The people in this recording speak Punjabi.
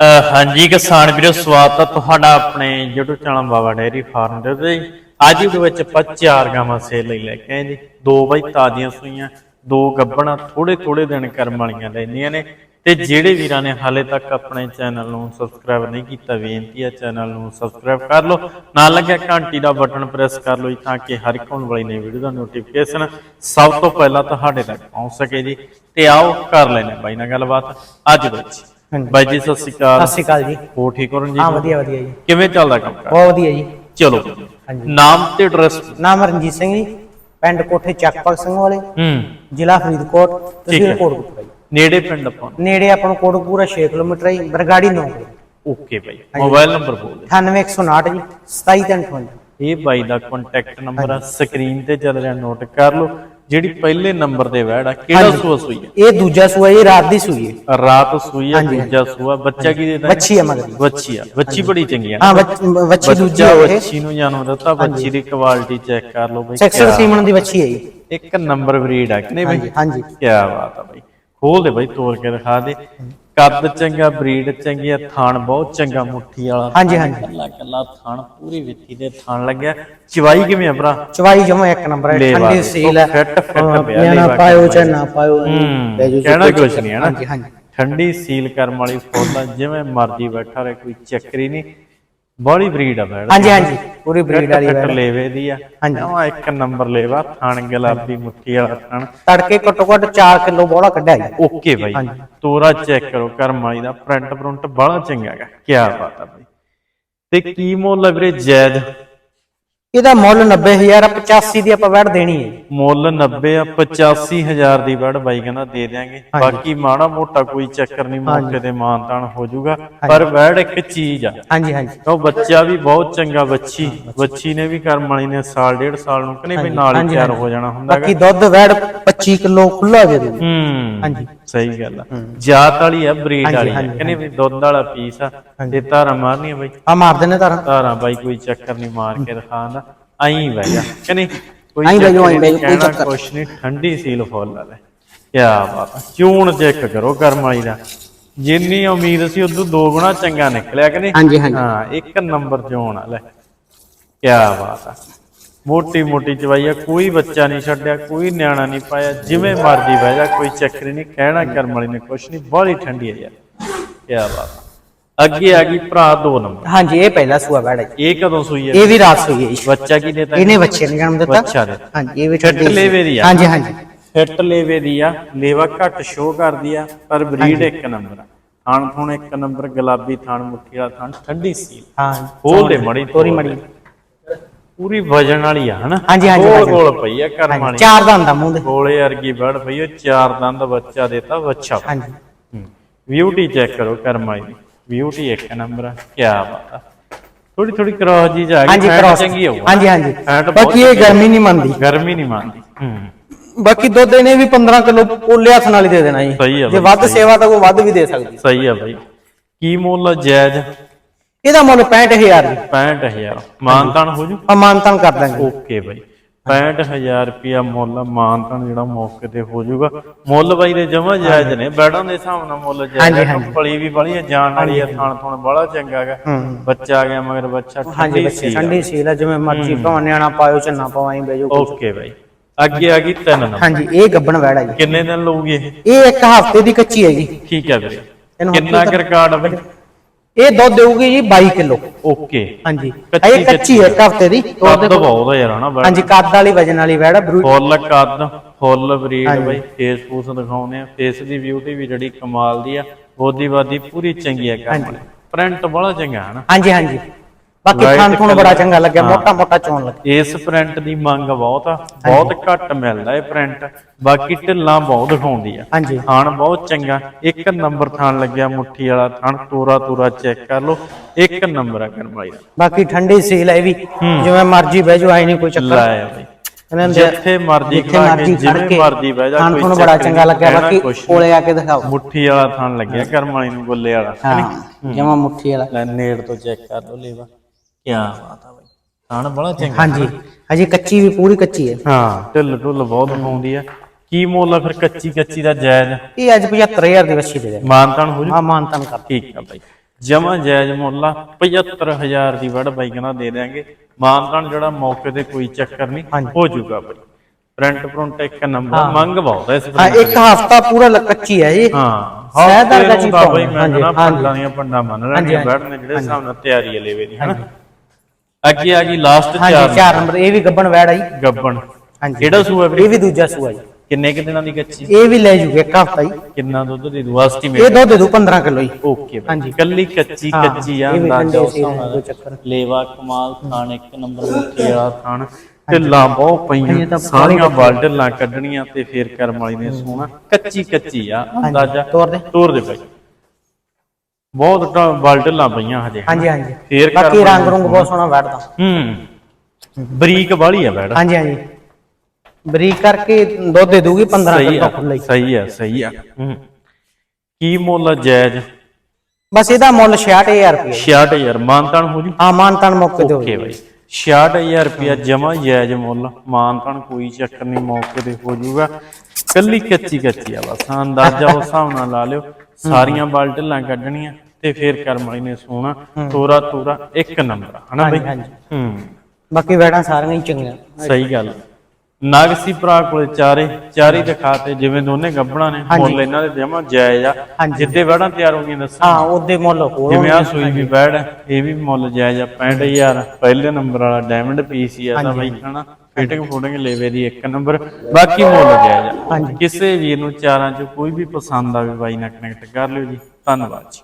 ਹਾਂਜੀ, ਕਿਸਾਨ ਵੀਰੋ, ਸਵਾਗਤ ਹੈ ਤੁਹਾਡਾ ਆਪਣੇ YouTube channel Baba dairy farm ਦੇ ਉੱਤੇ ਅੱਜ ਦੇ ਵਿੱਚ ਆਪਾਂ ਚਾਰ ਗਾਵਾਂ ਸੇਲ ਲਈ ਲੈ ਕੇ ਆਏ ਜੀ। ਦੋ ਬਾਈ ਤਾਜ਼ੀਆਂ ਸੂਈਆਂ, ਦੋ ਗੱਬਣਾ ਥੋੜੇ ਥੋੜੇ ਦਿਨ ਕਰਮ ਵਾਲੀਆਂ ਲੈਂਦੀਆਂ ਨੇ। ਤੇ ਜਿਹੜੇ ਵੀਰਾਂ ਨੇ ਹਾਲੇ ਤੱਕ ਆਪਣੇ ਚੈਨਲ ਨੂੰ ਸਬਸਕ੍ਰਾਈਬ ਨਹੀਂ ਕੀਤਾ, ਬੇਨਤੀ ਹੈ ਚੈਨਲ ਨੂੰ ਸਬਸਕ੍ਰਾਈਬ ਕਰ ਲਓ। ਨਾਲ ਲੱਗਿਆ ਘੰਟੀ ਦਾ ਬਟਨ ਪ੍ਰੈਸ ਕਰ ਲਓ ਜੀ, ਤਾਂ ਕਿ ਹਰ ਇੱਕ ਆਉਣ ਵਾਲੀ ਨਵੀਂ ਵੀਡੀਓ ਦਾ ਨੋਟੀਫਿਕੇਸ਼ਨ ਸਭ ਤੋਂ ਪਹਿਲਾਂ ਤੁਹਾਡੇ ਤੱਕ ਪਹੁੰਚ ਸਕੇ ਜੀ। ਤੇ ਆਓ ਕਰ ਲੈਣੇ ਬਾਈ ਨਾਲ ਗੱਲਬਾਤ। ਅੱਜ ਵਿੱਚ ਹਾਂਜੀ। ਬਾਈ ਜੀ ਸਤਿ ਸ਼੍ਰੀ ਅਕਾਲ। ਸਤਿ ਸ਼੍ਰੀ ਅਕਾਲ ਜੀ। ਹੋ ਠੀਕ ਹੋ ਜੀ ਹਾਂ ਵਧੀਆ ਵਧੀਆ ਜੀ। ਕਿਵੇਂ ਚੱਲਦਾ ਕੰਮ ਕਰ? ਬਹੁਤ ਵਧੀਆ ਜੀ। ਚਲੋ। ਹਾਂਜੀ। ਨਾਮ ਤੇ ਐਡਰੈਸ ਨਾਮ ਰਣਜੀਤ ਸਿੰਘ ਜੀ ਪਿੰਡ ਕੋਠੇ ਚੱਕਪਕ ਸਿੰਘ ਵਾਲੇ। ਹੂੰ। ਜ਼ਿਲ੍ਹਾ ਫਰੀਦਕੋਟ ਹੈ। ਤਹਿਸੀਲ ਕੋਟਕਪੂਰਾ ਜੀ। ਨੇੜੇ ਪਿੰਡ ਆਪਾਂ? ਨੂੰ। ਨੇੜੇ ਆਪਾਂ ਨੂੰ ਕੋਟਕਪੂਰਾ 6 ਕਿਲੋਮੀਟਰ ਹੈ ਜੀ, ਬਰਗਾੜੀ 9 ਓਕੇ ਬਾਈ। ਮੋਬਾਈਲ ਨੰਬਰ ਬੋਲ ਦੇ 98159 ਜੀ 27358 ਇਹ ਬਾਈ ਦਾ ਕੰਟੈਕਟ ਨੰਬਰ ਆ। ਸਕਰੀਨ ਤੇ ਚੱਲ ਰਿਹਾ ਨੋਟ ਕਰ ਲਓ। ਜਿਹੜੀ ਪਹਿਲੇ ਨੰਬਰ ਤੇ ਵੈੜ ਆ ਕਿਹੜਾ ਸੂਆ ਸੂਈ ਇਹ ਦੂਜਾ ਸੂਆ ਜੀ ਰਾਤ ਦੀ ਸੂਈ ਹੈ। ਆ ਰਾਤ ਸੂਈ ਆ ਹਾਂਜੀ, ਦੂਜਾ ਸੂਆ। ਬੱਚਾ ਕੀ ਦੇਦਾ ਵੱਛੀ ਹੈ ਮਗਰ। ਬੱਚੀ ਆ। ਬੱਚੀ ਬੜੀ ਚੰਗੀ ਆ। ਹਾਂ ਬੱਚ- ਵੱਛੀ ਦੂਜੀ ਬੱਚਾ ਹੈ ਬੱਚੀ ਨੂੰ ਜਨਮ ਦਿੱਤਾ ਬੱਚੀ ਦੀ ਕੁਆਲਿਟੀ ਚੈੱਕ ਕਰ ਲਓ ਬਾਈ। ਸੈਕਸਰ ਕਿਆ- ਸੀਮਨ ਦੀ ਵੱਛੀ ਹੈ ਜੀ। ਇੱਕ ਨੰਬਰ ਬਰੀਡ ਆ। ਕਿ ਨਹੀਂ ਬਾਈ? ਹਾਂਜੀ ਹਾਂਜੀ। ਕੀ ਬਾਤ ਆ ਬਾਈ। ਖੋਲ ਦੇ ਬਾਈ ਤੋੜ ਕੇ ਦਿਖਾ ਦੇ। ਕੱਦ ਚੰਗਾ ਬਰੀਡ ਚੰਗੀ ਆ ਥਾਣ ਬਹੁਤ ਚੰਗਾ ਮੁੱਠੀ ਵਾਲਾ ਹਾਂਜੀ ਹਾਂਜੀ। ਕੱਲਾ ਕੱਲਾ ਥਾਣ ਪੂਰੀ ਵਿੱਥੀ ਦੇ ਥਾਣ ਲੱਗਿਆ। ਚਵਾਈ ਕਿਵੇਂ ਆ ਭਰਾ? ਚਵਾਈ ਜਮਾ ਇੱਕ ਨੰਬਰ ਹੈ ਠੰਡੀ ਸੀਲ ਹੈ। ਫਿੱਟ- ਫਿੱਟ ਪਿਆ ਲੇਵਾ ਪਾਇਓ ਚਾਹੇ ਨਾ ਪਾਇਓ ਕਹਿਣਾ ਕੁਛ ਨਹੀਂ ਹੈ ਨਾ? ਹਾਂਜੀ ਹਾਂਜੀ। ਠੰਡੀ ਸੀਲ ਕਰਮ ਵਾਲੀ ਫੁੱਲ ਜਿਵੇਂ ਮਰਜ਼ੀ ਬੈਠਾ ਰਹੇ ਕੋਈ ਚੱਕਰੀ ਨਹੀਂ। ਬੜੀ ਬਰੀਡ ਆ ਬੈੜ ਹਾਂਜੀ ਹਾਂਜੀ। ਪੂਰੀ ਬਰੀਡ ਵਾਲੀ ਹੈ ਲੇਵੇ ਦੀ ਆ। ਹਾਂਜੀ। ਨਵਾਂ ਇੱਕ ਨੰਬਰ ਲੇਵਾ ਥਾਣ ਗੁਲਾਬੀ ਮੁੱਠੀ ਵਾਲਾ ਥਾਣ। ਤੜਕੇ ਘੱਟੋ ਘੱਟ 4 ਕਿਲੋ ਬੋਲਾ ਕੱਢਿਆ ਜੀ ਓਕੇ ਬਾਈ। ਤੋਰਾ ਚੈੱਕ ਕਰੋ ਕਰਮ ਵਾਲੀ ਦਾ। ਪ੍ਰਿੰਟ ਪ੍ਰਿੰਟ ਬੜਾ ਚੰਗਾ ਹੈਗਾ। ਕੀ ਬਾਤ ਆ ਬਾਈ। ਤੇ ਕੀ ਮੁੱਲ ਵੀਰੇ ਜਾਇਜ਼ ਇਹਦਾ ਮੁੱਲ 90000 ਆ 85 ਦੀ ਆਪਾਂ ਵੜ ਦੇਣੀ ਹੈ। ਮੁੱਲ 90 ਆ 85000 ਦੀ ਵੜ ਬਾਈ ਕਹਿੰਦਾ ਦੇ ਦਿਆਂਗੇ। ਬਾਕੀ ਮਾੜਾ ਮੋਟਾ ਕੋਈ ਚੱਕਰ ਨਹੀਂ ਮੌਕੇ ਤੇ ਮਾਨਤਾਨ ਹੋ ਜਾਊਗਾ। ਪਰ ਵੜ ਇੱਕ ਚੀਜ਼ ਆ। ਹਾਂਜੀ ਹਾਂਜੀ। ਉਹ ਬੱਚਾ ਵੀ ਬਹੁਤ ਚੰਗਾ ਬੱਚੀ। ਬੱਚੀ ਨੇ ਵੀ ਕਰਮ ਵਾਲੀ ਨੇ ਸਾਲ ਡੇਢ ਸਾਲ ਨੂੰ ਕਹਿੰਦੇ ਵੀ ਨਾਲ ਹੀ ਤਿਆਰ ਹੋ ਜਾਣਾ ਹੁੰਦਾ ਬਾਕੀ ਦੁੱਧ ਵੜ 25 ਕਿਲੋ ਖੁੱਲਾ ਦੇ ਦੂ ਹੂੰ ਹਾਂਜੀ। ਸਹੀ ਗੱਲ ਆ। ਜਾਤ ਵਾਲੀ ਆ ਬਰੀਡ ਵਾਲੀ ਆ। ਕਹਿੰਦੇ ਵੀ ਦੁੱਧ ਵਾਲਾ ਪੀਸ ਆ ਤੇ ਧਾਰਾਂ ਮਾਰਨੀਆਂ ਬਾਈ। ਆ ਮਾਰ ਦਿੰਨੇ ਤਾਰਾਂ ਧਾਰਾਂ ਬਾਈ ਕੋਈ ਚੱਕਰ ਨਹੀਂ ਮਾਰ ਕੇ ਦਿਖਾਉਂਦਾ ਆਈ ਬਹਿ ਜਾ। ਕਹਿੰਦੇ ਕੋਈ ਆਈਂ ਬਹਿ ਆਈਂ ਜਾਓ, ਕੋਈ ਚੱਕਰ। ਕੁਛ ਨਹੀਂ ਠੰਡੀ ਸੀਲ ਫੁੱਲ ਲੈ। ਕੀ ਬਾਤ ਆ। ਚੂਣ ਚੈੱਕ ਕਰੋ ਕਰਮ ਵਾਲੀ ਦਾ। ਜਿੰਨੀ ਉਮੀਦ ਸੀ ਉਦੋਂ ਦੋ ਗੁਣਾ ਚੰਗਾ ਨਿਕਲਿਆ ਕਿ ਨਹੀਂ ਹਾਂ ਇੱਕ ਨੰਬਰ ਚੋਣ ਆ ਲੈ। ਕੀ ਬਾਤ ਆ। ਮੋਟੀ ਮੋਟੀ ਚਵਾਈ ਆ ਕੋਈ ਬੱਚਾ ਨਹੀਂ ਛੱਡਿਆ ਕੋਈ ਨਿਆਣਾ ਨਹੀਂ ਪਾਇਆ ਜਿਵੇਂ ਮਰਜ਼ੀ ਬਹਿ ਜਾ ਕੋਈ ਚੱਕਰ ਨਹੀਂ ਕਹਿਣਾ ਕਰਮ ਵਾਲੀ ਨੇ ਕੁਛ ਨਹੀਂ ਬੜੀ ਠੰਡੀ ਹੈ ਯਾਰ ਕੀ ਬਾਤ ਆ ਅੱਗੇ ਆ ਗਈ ਭਰਾ ਦੋ ਨੰਬਰ। ਹਾਂਜੀ ਇਹ ਪਹਿਲਾ ਸੂਆ ਜੀ। ਇਹ ਕਦੋਂ ਸੂਈ ਹੈ? ਇਹ ਵੀ ਰਾਤ ਸੂਈ ਹੈ ਜੀ। ਬੱਚਾ ਕੀ ਦੇਤਾ ਇਹਨੇ ਬੱਚੇ ਨੇ ਜਨਮ ਦਿੱਤਾ। ਬੱਚਾ ਦੇ। ਹਾਂਜੀ ਇਹ ਵੀ ਫਿੱਟ ਲੇਵੇ ਦੀ ਆ। ਹਾਂਜੀ ਹਾਂਜੀ। ਫਿੱਟ ਲੇਵੇ ਦੀ ਆ। ਲੇਵਾ ਘੱਟ ਸ਼ੋ ਕਰਦੀ ਆ ਪਰ ਬਰੀਡ ਇੱਕ ਨੰਬਰ ਆ। ਥਾਣ ਥੁਣ ਇੱਕ ਨੰਬਰ ਗੁਲਾਬੀ ਥਾਣ ਮੁੱਠੀ ਵਾਲਾ ਥਾਣ ਠੰਡੀ ਸੀ ਹਾਂ। ਖੋਲ ਦੇ ਮੜੀ ਤੋਰੀ ਮੜੀ। ਪੂਰੀ ਵਜਨ ਵਾਲੀ ਆ ਹਨਾ? ਹਾਂਜੀ, ਹਾਂਜੀ, ਗੋਲ। ਗੋਲ ਪਈ ਆ ਕਰਮ ਵਾਲੀ। ਚਾਰ ਦੰਦ ਦਾ ਮੂੰਹ ਦੇ। ਗੋਲੇ ਵਰਗੀ ਬੜ ਪਈ ਆ ਚਾਰ ਦੰਦ ਬੱਚਾ ਦੇਤਾ ਬੱਚਾ। ਹਾਂਜੀ। ਬਿਊਟੀ ਚੈੱਕ ਕਰੋ ਕਰਮ ਵਾਲੀ। ਬਿਊਟੀ ਇੱਕ ਨੰਬਰ ਆ ਕੀ ਬਾਤ ਆ। ਥੋੜੀ ਥੋੜੀ ਕ੍ਰਾਸ ਜੀ ਜਾ ਗਈ ਹਾਂਜੀ ਕ੍ਰਾਸ ਚੰਗੀ ਹੋਊ। ਹਾਂਜੀ ਹਾਂਜੀ। Fat ਬਹੁਤ ਬਾਕੀ ਇਹ ਗਰਮੀ ਨਹੀਂ ਮੰਨਦੀ। ਗਰਮੀ ਨਹੀਂ ਮੰਨਦੀ। ਹੂੰ। ਬਾਕੀ ਦੁੱਧ ਇਹਨੇ ਵੀ 15 ਕਿਲੋ ਪੋਲੇ ਹੱਥ ਨਾਲ ਹੀ ਦੇ ਦੇਣਾ ਜੀ। ਸਹੀ ਆ ਜੇ ਬਾਈ, ਵੱਧ ਸੇਵਾ ਤਾਂ ਕੋਈ ਵੱਧ ਵੀ ਦੇ ਸਕਦੀ। ਸਹੀ ਆ ਬਾਈ। ਕੀ ਮੁੱਲ ਆ ਜਾਇਜ਼? ਇਹਦਾ ਮੁੱਲ 65000 ਜੀ। 65000 ਮਾਨਤਾਨ ਹੋ ਜੂ? ਅਮਾਨਤਨ ਕਰ ਦਾਂਗੇ। ਓਕੇ ਬਾਈ। 65000 ਰੁਪਿਆ ਮੁੱਲ ਮਾਨਤਾਨ ਜਿਹੜਾ ਮੌਕੇ ਤੇ ਹੋ ਜਾਊਗਾ ਮੁੱਲ ਬਾਈ ਦੇ ਜਮਾ ਜਾਇਜ਼ ਨੇ। ਬੈਡਾਂ ਦੇ ਹਿਸਾਬ ਨਾਲ ਮੁੱਲ ਜਾਇਜ਼ ਹੈ। ਪਲੀ ਵੀ ਬੜੀ ਜਾਣ ਵਾਲੀ ਆ ਥਾਣ ਥੁਣ ਬੜਾ ਚੰਗਾ ਹੈਗਾ। ਹੂੰ। ਬੱਚਾ ਆ ਗਿਆ ਮਗਰ ਬੱਚਾ ਹਾਂਜੀ ਠੰਡੀ ਬੱਚੇ ਸੀ ਠੰਡੀ ਸੀਲ ਹੈ ਜਿਵੇਂ ਮਰਜ਼ੀ ਭਾਵੇਂ ਨਿਆਣਾ ਪਾਇਓ ਚੰਨਾ ਪਾਵਾਂ ਬੇਜੋ ਓਕੇ ਬਾਈ। ਅੱਗੇ ਆ ਗਈ ਤਿੰਨ ਨੰਬਰ। ਹਾਂਜੀ ਇਹ ਗੱਬਣ ਵੈੜਾ ਜੀ। ਕਿੰਨੇ ਦਿਨ ਲਊਗੀ ਇਹ? ਇੱਕ ਹਫ਼ਤੇ ਦੀ ਕੱਚੀ ਹੈ ਜੀ। ਠੀਕ ਹੈ ਵੀਰੇ। ਕਿੰਨਾ ਕੁ ਰਿਕਾਰਡ ਬਾਈ? ਇਹ ਦੁੱਧ ਦੇਊਗੀ ਜੀ 22 ਕਿਲੋ। ਓਕੇ। ਹਾਂਜੀ। ਇਹ ਕੱਚੀ ਹੈ ਇੱਕ ਹਫ਼ਤੇ ਦੀ। ਕੱਦ ਬਹੁਤ ਯਾਰ ਹਨਾ ਬੜਾ। ਹਾਂਜੀ ਕੱਦ ਵਾਲੀ ਵਜਨ ਵਾਲੀ ਵੈੜਾ ਬਰੂ ਫੁੱਲ ਕੱਦ ਫੁੱਲ ਬਰੀਡ ਬਾਈ ਫੇਸ ਫੂਸ ਦਿਖਾਉਂਦੇ ਆ। ਫੇਸ ਦੀ ਬਿਊਟੀ ਵੀ ਜਿਹੜੀ ਕਮਾਲ ਦੀ ਆ ਬੋਦੀ ਬਾਦੀ ਪੂਰੀ ਚੰਗੀ ਆ ਕੰਮ ਪ੍ਰਿੰਟ ਬੜਾ ਚੰਗਾ ਹੈ ਹਾਂਜੀ ਹਾਂਜੀ। ਬਾਕੀ ਖਾਣ ਤੁਹਾਨੂੰ ਬੜਾ। ਚੰਗਾ ਲੱਗਿਆ। ਮੋਟਾ ਮੋਟਾ ਚੋਣ ਲੱਗਿਆ। ਇਸ ਪ੍ਰਿੰਟ ਦੀ ਮੰਗ ਬਹੁਤ ਆ ਬਹੁਤ ਘੱਟ ਮਿਲਦਾ ਇਹ ਪ੍ਰਿੰਟ ਬਾਕੀ ਢਿੱਲਾਂ ਬਹੁਤ ਦਿਖਾਉਂਦੀ ਆ ਹਾਂਜੀ। ਥਾਣ ਬਹੁਤ ਚੰਗਾ ਇੱਕ ਨੰਬਰ ਥਾਣ ਲੱਗਿਆ ਮੁੱਠੀ ਵਾਲਾ ਥਾਣ ਤੋਰਾ ਤੋਰਾ ਚੈੱਕ ਕਰ ਲਓ ਇੱਕ ਨੰਬਰ ਆ ਕਰਮਾਈ ਦਾ ਬਾਕੀ ਠੰਡੀ ਸੀਲ ਹੈ ਵੀ ਜਿਵੇਂ ਮਰਜ਼ੀ ਬਹਿ ਜਾਓ ਆਈ ਨਹੀਂ ਕੋਈ ਚੱਕਰ। ਲਾਇਆ ਬਾਈ। ਇਹਨਾਂ ਦੇ ਜਿੱਥੇ ਮਰਜ਼ੀ ਜਿੱਥੇ ਖਾ ਕੇ ਮਰਜ਼ੀ ਖੜ ਜਿਵੇਂ ਮਰਜ਼ੀ ਬਹਿ ਜਾ ਖਾਣ ਕੋਈ ਤੁਹਾਨੂੰ ਬੜਾ ਚੰਗਾ ਲੱਗਿਆ ਬਾਕੀ। ਕੋਲੇ ਆ ਕੇ ਦਿਖਾਓ। ਮੁੱਠੀ ਵਾਲਾ ਥਾਣ ਲੱਗਿਆ ਕਰਮਾਈ ਨੂੰ ਗੁੱਲੇ ਵਾਲਾ। ਹਾਂ। ਜਮਾ ਮੁੱਠੀ ਵਾਲਾ। ਲੈ ਨੇੜ ਤੋਂ ਚੈੱਕ ਕਰ ਲਓ ਲੇਵਾ। ਬਾਤ ਆ ਬਾਈ। ਥਾਣ ਬੜਾ ਚੰਗਾ ਹਾਂਜੀ। ਹਜੇ ਕੱਚੀ ਵੀ ਪੂਰੀ ਕੱਚੀ ਹੈ। ਹਾਂ। ਢਿੱਲ ਢੁੱਲ ਬਹੁਤ ਪਾਉਂਦੀ ਆ ਕੀ ਮੁੱਲ ਆ ਫਿਰ ਕੱਚੀ ਕੱਚੀ ਦਾ ਜਾਇਜ਼? ਇਹ ਅੱਜ 75000 ਦੀ ਵੱਛੀ ਦੇ ਦੇ। ਮਾਨਤਾਨ ਹੋ ਜੂ? ਹਾਂ ਮਾਨਤਨ ਕਰ। ਠੀਕ ਆ ਬਾਈ। ਜਮਾ ਜਾਇਜ਼ ਮੁੱਲ ਆ। 75000 ਦੀ ਵੜ ਬਾਈ ਕਹਿੰਦਾ ਦੇ ਦਿਆਂਗੇ। ਮਾਨਤਾਨ ਜਿਹੜਾ ਮੌਕੇ ਤੇ ਕੋਈ ਚੱਕਰ ਨਹੀਂ। ਹੋ ਜਾਊਗਾ ਬਾਈ। ਪ੍ਰਿੰਟ ਪ੍ਰਿੰਟ ਇੱਕ ਨੰਬਰ ਮੰਗ ਬਹੁਤ ਹੈ ਇਸ ਹਾਂ ਇੱਕ ਹਫਤਾ ਪੂਰਾ ਲ- ਕੱਚੀ ਹੈ ਜੀ ਹਾਂ। ਹਫ਼ਤੇ ਦਾ ਤਾਂ ਬਈ। ਮੈਂ ਕਹਿੰਦਾ। ਪੰਡਾਂ ਦੀਆਂ ਪੰਡਾਂ ਮੰਨ ਲੈਣਗੇ ਹਾਂਜੀ। ਬੈਠ ਨੇ ਜਿਹੜੇ ਹਿਸਾਬ ਨਾਲ ਤਿਆਰੀ ਹੈ ਲੇਵੇ ਦੀ ਹਨਾ ਅੱਗੇ ਆ ਗਈ ਲਾਸਟ ਹਾਂਜੀ ਚਾਰ ਚਾਰ ਨੰਬਰ ਇਹ ਵੀ ਗੱਬਣ ਵੈੜ ਆ ਜੀ। ਗੱਬਣ। ਹਾਂਜੀ। ਕਿਹੜਾ ਸੂਆ ਵੀਰੇ? ਇਹ ਵੀ ਦੂਜਾ ਸੂਆ ਜੀ। ਕਿੰਨੇ ਕਿ ਦਿਨਾਂ ਦੀ ਕੱਚੀ? ਇਹ ਵੀ ਲੈ ਜੂਗੇ ਇੱਕ ਹਫਤਾ ਜੀ। ਕਿੰਨਾ ਦੁੱਧ ਦੇ ਦੂ? ਇਹ ਐਸਟੀਮੇਟ ਦੁੱਧ ਦੇ ਦੂ 15 ਕਿਲੋ ਜੀ। ਓਕੇ ਹਾਂਜੀ। ਕੱਲੀ ਕੱਚੀ ਕੱਚੀ ਆ ਇਹ ਅੰਦਾਜ਼ਾ ਉਸ ਨਾਲ ਲੇਵਾ ਕਮਾਲ ਥਾਣ ਇੱਕ ਨੰਬਰ ਮੁੱਠੇ ਆ ਥਾਣ ਢਿੱਲਾਂ ਬਹੁਤ ਇਹ ਪਈਆਂ ਸਾਰੀਆਂ ਬਲ ਢਿੱਲਾਂ ਕੱਢਣੀਆਂ ਤੇ ਫੇਰ ਕਰਮ ਵਾਲੀ ਨੇ ਸੋਣਾ ਕੱਚੀ ਕੱਚੀ ਆ ਅੰਦਾਜ਼ਾ। ਤੋਰ ਦੇ। ਤੋਰ ਦੇ ਬਾਈ। ਬਹੁਤ ਢ- ਬਲ ਢਿੱਲਾਂ ਪਈਆਂ ਹਜੇ ਹਾਂਜੀ ਹਾਂਜੀ। ਫੇਰ ਬਾਕੀ ਕਰਮ ਰੰਗ ਰੁੰਗ ਬਹੁਤ ਸੋਹਣਾ ਵੈੜਦਾ। ਹੂੰ ਬਰੀਕ ਵਾਲੀ ਆ ਬੈੜ ਹਾਂਜੀ ਹਾਂਜੀ। ਬਰੀਕ ਕਰਕੇ ਦੁੱਧ ਦੇ ਦੂਗੀ 15 ਸਹੀ ਕਿਲੋ ਆ ਖੁੱਲਾ ਹੀ ਸਹੀ ਆ ਸਹੀ ਆ। ਹੂੰ। ਕੀ ਮੁੱਲ ਆ ਜਾਇਜ਼? ਬਸ ਇਹਦਾ ਮੁੱਲ 66000 ਰੁਪਏ। 66000 ਮਾਨਤਾਨ ਹੋ ਜੂ? ਹਾਂ ਮਾਨਤਾਨ ਮੌਕੇ ਤੇ ਹੋ ਓਕੇ ਬਾਈ। 66000 ਰੁਪਿਆ ਜਮਾ ਜਾਇਜ਼ ਮੁੱਲ। ਮਾਨਤਾਨ ਕੋਈ ਚੱਕਰ ਨਹੀਂ ਮੌਕੇ ਤੇ ਹੋ ਜਾਊਗਾ ਕੱਲੀ ਕੱਚੀ ਕੱਚੀ ਆ ਬਸ। ਹਾਂ, ਅੰਦਾਜ਼ਾ ਉਸ ਹਿਸਾਬ ਨਾਲ ਲਾ ਲਿਓ। ਸਾਰੀਆਂ ਬਲ ਢਿੱਲਾਂ ਕੱਢਣੀਆਂ। ਤੇ ਫੇਰ ਕਰਮ ਵਾਲੀ ਨੇ ਸੋਣਾ ਤੋਰਾ ਤੋਰਾ ਇੱਕ ਨੰਬਰ ਹਨਾ ਬਈ? ਹਾਂਜੀ। ਹੂੰ। ਬਾਕੀ ਵੈੜਾਂ ਸਾਰੀਆਂ ਹੀ ਚੰਗੀਆਂ। ਸਹੀ ਗੱਲ। ਨਾਗਸੀ ਭਰਾ ਕੋਲੇ ਚਾਰੇ ਚਾਰੇ ਦਿਖਾਤੇ ਜਿਵੇਂ ਦੋਨੇ ਗੱਬਣਾ ਨੇ ਮੁੱਲ ਇਹਨਾਂ ਦੇ ਜਮਾ ਜਾਇਜ਼ ਆ। ਜਿੱਦੇ ਵੜਾਂ ਤਿਆਰ ਹੋ ਗਈਆਂ ਦੱਸਾਂ। ਹਾਂ ਉਹਦੇ ਮੁੱਲ ਹੋਰ ਜਿਵੇਂ ਆ ਸੂਈ ਵੀ ਹੈ, ਇਹ ਵੀ ਮੁੱਲ ਜਾਇਜ਼ ਆ 65000 ਪਹਿਲੇ ਨੰਬਰ ਵਾਲਾ ਡਾਇਮੰਡ ਪੀਸ ਹੀ ਆ ਤਾਂ ਬਾਈ ਹਨਾ? ਫਿਟਿੰਗ ਫੋਟਿੰਗ ਲੇਵੇ ਦੀ ਇੱਕ ਨੰਬਰ। ਬਾਕੀ ਮੁੱਲ ਜਾਇਜ਼ ਆ। ਕਿਸੇ ਵੀਰ ਨੂੰ ਚਾਰਾਂ ਚ ਕੋਈ ਵੀ ਪਸੰਦ ਆਵੇ ਬਾਈ ਨਾਲ ਕਨੈਕਟ ਕਰ ਲਿਓ ਜੀ। ਧੰਨਵਾਦ ਜੀ।